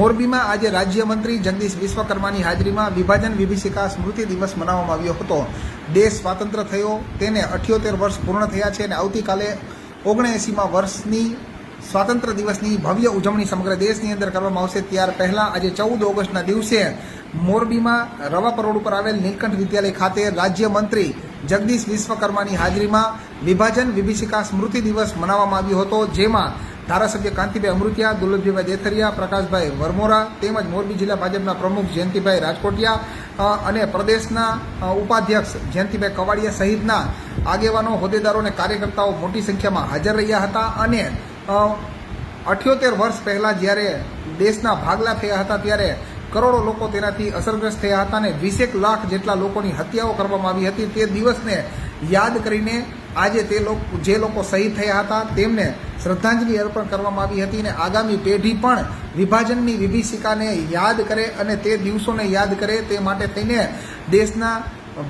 મોરબીમાં આજે રાજ્યમંત્રી જગદીશ વિશ્વકર્માની હાજરીમાં વિભાજન વિભીષિકા સ્મૃતિ દિવસ મનાવવામાં આવ્યો હતો. દેશ સ્વાતંત્ર્ય થયો, તેને અઠ્યોતેર વર્ષ પૂર્ણ થયા છે અને આવતીકાલે ઓગણએંસીમાં વર્ષની સ્વાતંત્ર્ય દિવસની ભવ્ય ઉજવણી સમગ્ર દેશની અંદર કરવામાં આવશે. ત્યાર પહેલાં આજે ચૌદ ઓગસ્ટના દિવસે મોરબીમાં રવા પરોડ ઉપર આવેલ નીલકંઠ વિદ્યાલય ખાતે રાજ્યમંત્રી જગદીશ વિશ્વકર્માની હાજરીમાં વિભાજન વિભીષિકા સ્મૃતિ દિવસ મનાવવામાં આવ્યો હતો, જેમાં ધારાસભ્ય કાંતિભાઈ અમૃતિયા, દુર્લભજીભાઈ દેથરિયા પ્રકાશભાઈ વરમોરા તેમજ મોરબી જિલ્લા ભાજપના પ્રમુખ જયંતિભાઈ રાજકોટિયા અને પ્રદેશના ઉપાધ્યક્ષ જયંતિભાઈ કવાડિયા સહિતના આગેવાનો, હોદ્દેદારો અને કાર્યકર્તાઓ મોટી સંખ્યામાં હાજર રહ્યા હતા અને અઠ્યોતેર વર્ષ પહેલાં જ્યારે દેશના ભાગલા થયા હતા ત્યારે કરોડો લોકો તેનાથી અસરગ્રસ્ત થયા હતા અને વીસેક લાખ જેટલા લોકોની હત્યાઓ કરવામાં આવી હતી તે દિવસને યાદ કરીને આજે તે લોકો જે લોકો શહીદ થયા હતા, તેમને શ્રદ્ધાંજલિ અર્પણ કરવામાં આવી હતી અને આગામી પેઢી પણ વિભાજનની વિભીષિકાને યાદ કરે અને તે દિવસોને યાદ કરે તે માટે થઈને દેશના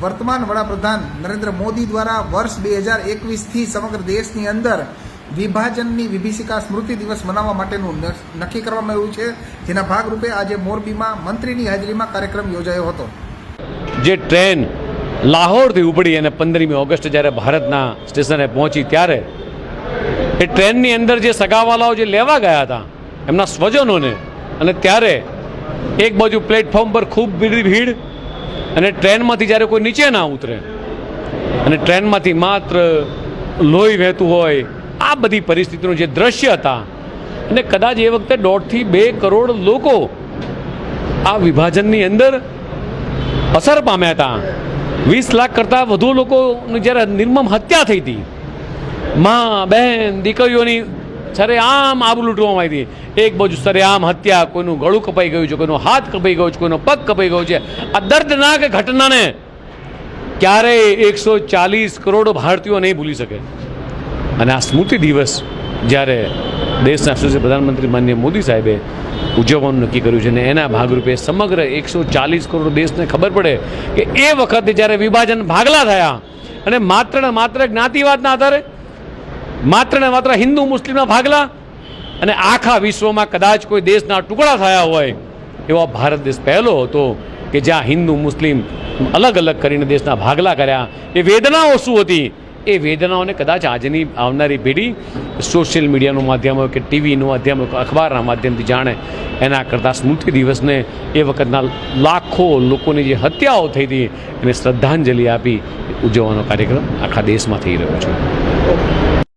વર્તમાન વડાપ્રધાન નરેન્દ્ર મોદી દ્વારા વર્ષ બે હજાર એકવીસથી સમગ્ર દેશની અંદર વિભાજનની વિભીષિકા સ્મૃતિ દિવસ મનાવવા માટેનું નક્કી કરવામાં આવ્યું છે. જેના ભાગરૂપે આજે મોરબીમાં મંત્રીની હાજરીમાં કાર્યક્રમ યોજાયો હતો. જે ટ્રેન લાહોરથી ઉપડી અને પંદરમી ઓગસ્ટ જ્યારે ભારતના સ્ટેશને પહોંચી ત્યારે એ ટ્રેનની અંદર જે સગાવાલાઓ જે લેવા ગયા હતા, એમના સ્વજનોને, અને ત્યારે એક બાજુ પ્લેટફોર્મ પર ખૂબ ભીડ અને ટ્રેનમાંથી જ્યારે કોઈ નીચે ના ઉતરે, અને ટ્રેનમાંથી માત્ર લોહી વહેતું હોય, આ બધી પરિસ્થિતિનું જે દ્રશ્ય હતા, અને કદાચ એ વખતે દોઢથી બે કરોડ લોકો આ વિભાજનની અંદર અસર પામ્યા હતા. વીસ લાખ કરતાં વધુ લોકોની જ્યારે નિર્મમ હત્યા થઈ હતી, માં, બહેન, દીકરીઓની સરે આમ આબુ લૂંટવામાં આવી હતી. એક બાજુ સરે આમ હત્યા, કોઈનું ગળું કપાઈ ગયું છે, કોઈનો હાથ કપાઈ ગયો છે, કોઈનો પગ કપાઈ ગયો છે. આ દર્દનાક ઘટનાને ક્યારેય એકસો ચાલીસ કરોડ ભારતીયો નહીં ભૂલી શકે. અને આ સ્મૃતિ દિવસ જ્યારે દેશના શ્રી પ્રધાનમંત્રી માનનીય મોદી સાહેબે ઉજવવાનું નક્કી કર્યું છે અને એના ભાગરૂપે સમગ્ર એકસો ચાલીસ કરોડ દેશને ખબર પડે કે એ વખતે જ્યારે વિભાજન ભાગલા થયા અને માત્ર ને માત્ર જ્ઞાતિવાદના આધારે, માત્ર ને માત્ર હિન્દુ મુસ્લિમના ભાગલા અને આખા વિશ્વમાં કદાચ કોઈ દેશના ટુકડા થયા હોય, એવો ભારત દેશ પહેલો હતો કે જ્યાં હિન્દુ મુસ્લિમ અલગ અલગ કરીને દેશના ભાગલા કર્યા. એ વેદનાઓ શું હતી? એ વેદનાઓને કદાચ આજની આવનારી પેઢી સોશિયલ મીડિયાનું માધ્યમ હોય કે ટીવીનું માધ્યમ હોય કે અખબારના માધ્યમથી જાણે એના કરતાં સ્મૃતિ દિવસને એ વખતના લાખો લોકોની જે હત્યાઓ થઈ હતી, એને શ્રદ્ધાંજલિ આપી ઉજવવાનો કાર્યક્રમ આખા દેશમાં થઈ રહ્યો છે.